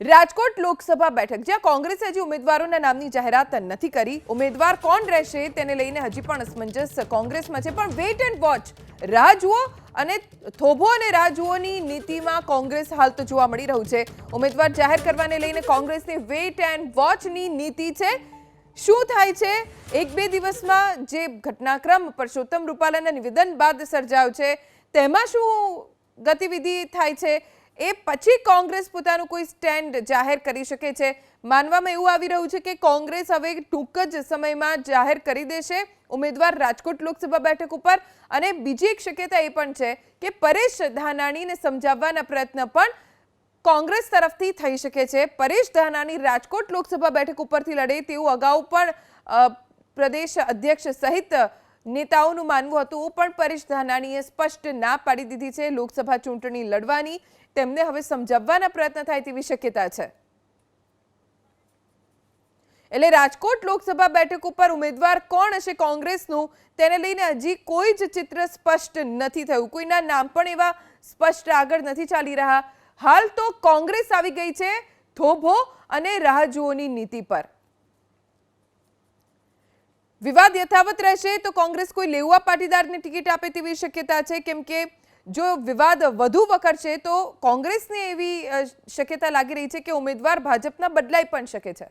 રાજકોટ લોકસભા બેઠક, જ્યાં કોંગ્રેસે હજી ઉમેદવારોના નામની જાહેરાત નથી કરી. ઉમેદવાર કોણ રહેશે તેને લઈને હજી પણ અસમંજસ કોંગ્રેસમાં છે. પણ વેઇટ એન્ડ વોચ રાહ જુઓ અને થોભો અને રાહ જુઓની નીતિમાં કોંગ્રેસ હાલ તો જોવા મળી રહ્યું છે. ઉમેદવાર જાહેર કરવાને લઈને કોંગ્રેસની વેઇટ એન્ડ વોચની નીતિ છે. શું થાય છે? એક બે દિવસમાં જે ઘટનાક્રમ પરસોત્તમ રૂપાલાના નિવેદન બાદ સર્જાયો છે. તેમાં શું ગતિવિધિ થાય છે? એ પછી કોંગ્રેસ પોતાનું કોઈ સ્ટેન્ડ જાહેર કરી શકે છે? માનવામાં એવું આવી રહ્યું છે કે કોંગ્રેસ હવે ટૂંક જ સમયમાં જાહેર કરી દેશે ઉમેદવાર રાજકોટ લોકસભા બેઠક ઉપર. અને બીજી એક શક્યતા એ પણ છે કે પરેશ ધાનાણીને સમજાવવાના પ્રયત્ન પણ કોંગ્રેસ તરફથી થઈ શકે છે. પરેશ ધાનાણી રાજકોટ લોકસભા બેઠક ઉપરથી લડે તેવું અગાઉ પણ પ્રદેશ અધ્યક્ષ સહિત નેતાઓનું માનવું હતું, પણ પરેશ ધાનાણીએ સ્પષ્ટ ના પાડી દીધી છે લોકસભા ચૂંટણી લડવાની. તેમને હવે સમજાવવાના પ્રયત્ન થાય તેવી શક્યતા છે. એટલે રાજકોટ લોકસભા બેઠક ઉપર ઉમેદવાર કોણ હશે કોંગ્રેસનું, તેને લઈને હજી કોઈ જ ચિત્ર સ્પષ્ટ નથી થયું. કોઈના નામ પણ એવા સ્પષ્ટ આગળ નથી ચાલી રહ્યા. હાલ તો કોંગ્રેસ આવી ગઈ છે થોભો અને રાહ જુઓની નીતિ પર. વિવાદ યથાવત રહેશે તો કોંગ્રેસ કોઈ લેઉવા પાટીદારને ટિકિટ આપે તેવી શક્યતા છે? કેમ કે જો વિવાદ વધુ વકરશે તો કોંગ્રેસને એવી અ, શક્યતા લાગી રહી છે કે ઉમેદવાર ભાજપના બદલાઈ પણ શકે છે.